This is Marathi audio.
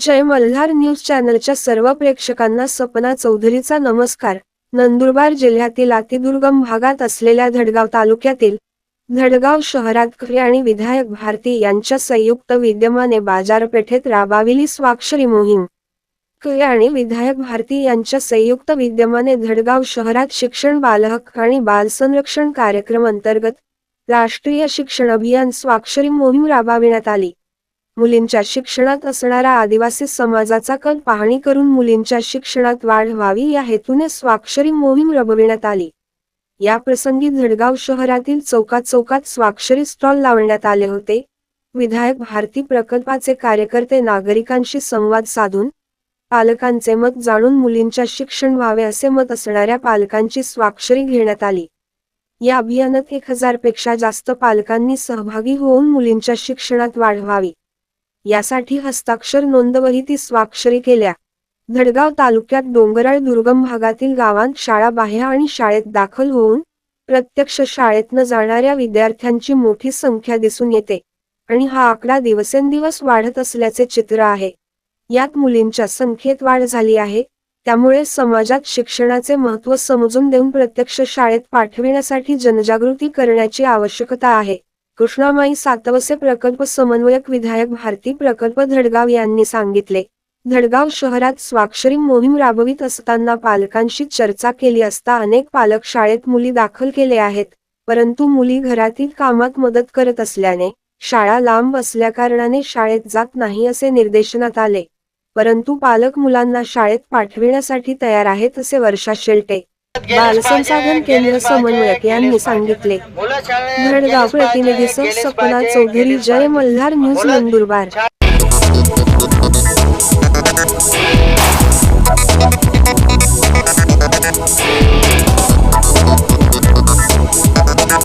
जय मल्हार न्यूज चॅनलच्या सर्व प्रेक्षकांना सपना चौधरीचा नमस्कार. नंदुरबार जिल्ह्यातील अतिदुर्गम भागात असलेल्या धडगाव तालुक्यातील धडगाव शहरात खरे आणि विधायक भारती यांच्या संयुक्त विद्यमाने बाजारपेठेत राबाविली स्वाक्षरी मोहीम. खरे आणि विधायक भारती यांच्या संयुक्त विद्यमाने धडगाव शहरात शिक्षण बालहक्क आणि बाल संरक्षण कार्यक्रम अंतर्गत राष्ट्रीय शिक्षण अभियान स्वाक्षरी मोहीम राबविण्यात आली. मुलींच्या शिक्षणात असणारा आदिवासी समाजाचा कल पाहणी करून मुलींच्या शिक्षणात वाढ व्हावी या हेतूने स्वाक्षरी मोहीम राबविण्यात आली. या प्रसंगी धडगाव शहरातील चौकात चौकात स्वाक्षरी स्टॉल लावण्यात आले होते. विधायक भारती प्रकल्पाचे कार्यकर्ते नागरिकांशी संवाद साधून पालकांचे मत जाणून मुलींच्या शिक्षण व्हावे असे मत असणाऱ्या पालकांची स्वाक्षरी घेण्यात आली. या अभियानात एक हजारपेक्षा जास्त पालकांनी सहभागी होऊन मुलींच्या शिक्षणात वाढ व्हावी. यासाठी हस्ताक्षर नोंदवहीती स्वाक्षरी केल्या. धडगाव तालुक्यात डोंगराळ दुर्गम भागातील गावांत शाळा बाह्य आणि शाळेत दाखल होऊन प्रत्यक्ष शाळेतनं जाणाऱ्या विद्यार्थ्यांची मोठी संख्या दिसून येते आणि हा आकडा दिवसेंदिवस वाढत असल्याचे चित्र आहे. यात मुलींच्या संख्येत वाढ झाली आहे त्यामुळे समाजात शिक्षणाचे महत्त्व समजून देऊन प्रत्यक्ष शाळेत पाठविण्यासाठी जनजागृती करण्याची आवश्यकता आहे. कृष्णामाई सातवसे प्रकल्प समन्वयक विधायक भारती प्रकल्प धडगाव यांनी सांगितले. धडगाव शहरात स्वाक्षरी मोहीम राबवित असताना पालकांशी चर्चा केली असता अनेक पालक शाळेत मुली दाखल केले आहेत परंतु मुली घरातील कामात मदत करत असल्याने शाळा लांब असल्याकारणाने शाळेत जात नाही असे निर्देशनात आले. परंतु पालक मुलांना शाळेत पाठविण्यासाठी तयार आहेत असे वर्षा शेलटे बाल संसाधन केंद्र समन्वयक यांनी सांगितले. धडगाव प्रतिनिधी सपना चौधरी जय मल्हार न्यूज नंदुरबार.